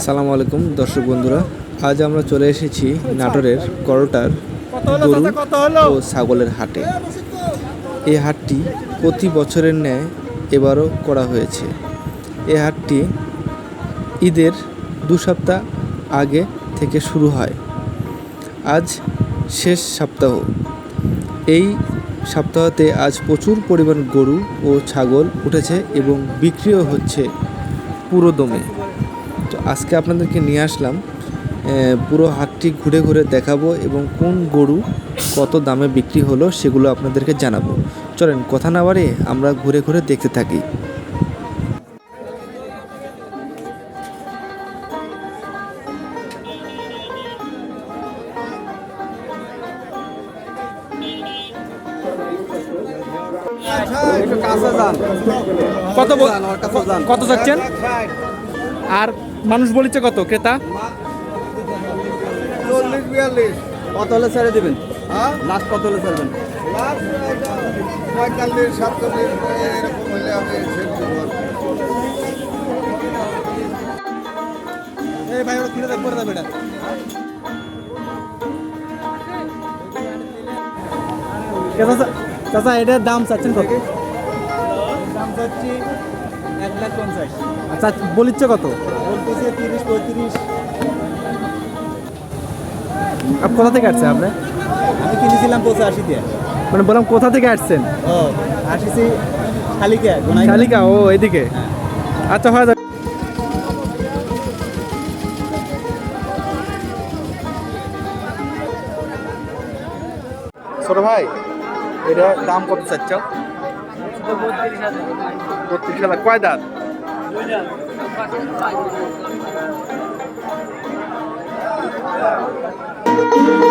সালাম আলাইকুম দর্শক বন্ধুরা। আজ আমরা চলে এসেছি নাটোরের করটার গরু ও ছাগলের হাটে। এই হাটটি প্রতি বছরের ন্যায় এবারও করা হয়েছে। এই হাটটি ঈদের দু সপ্তাহ আগে থেকে শুরু হয়। আজ শেষ সপ্তাহ। এই সপ্তাহতে আজ প্রচুর পরিমাণ গরু ও ছাগল উঠেছে এবং বিক্রিও হচ্ছে পুরো দমে তো আজকে আপনাদেরকে নিয়ে আসলাম পুরো হাটটি ঘুরে ঘুরে দেখাবো এবং কোন গরু কত দামে বিক্রি হলো সেগুলো আপনাদেরকে জানাব। চলেন, কথা না বাড়িয়ে আমরা ঘুরে ঘুরে দেখতে থাকি। কত কত চাচ্ছেন আর মানুষ বলেছে কত? ক্রেতা চল্লিশ বিয়াল্লিশ। কত হলে ছেড়ে দিবেন? হ্যাঁ? লাস্ট কত হলে ছাড়বেন পঁয়তাল্লিশ সাতচল্লিশ এরকম আমি। এই ভাই ওরা খুলে দেখ করে দেবে এটা। চাচা এটার দাম চাচ্ছেন কত? দাম চাচ্ছি এক লাখ পঞ্চাশ। আচ্ছা বলিচ্ছে কত? বলতেছে তিরিশ পঁয়ত্রিশ। আপ কোথা থেকে আসছেন আপনি? আমি কিনেছিলাম পঁচাশি দিয়ে মানে বললাম কোথা থেকে আসছেন? ও আসিছি খালিকা শালিকা ও এদিকে। আচ্ছা হয়ে যাবে ছোট ভাই এটা দাম কত চাচ্ছ? বত্রিশ হাজার। কয় দাঁত? Thank you.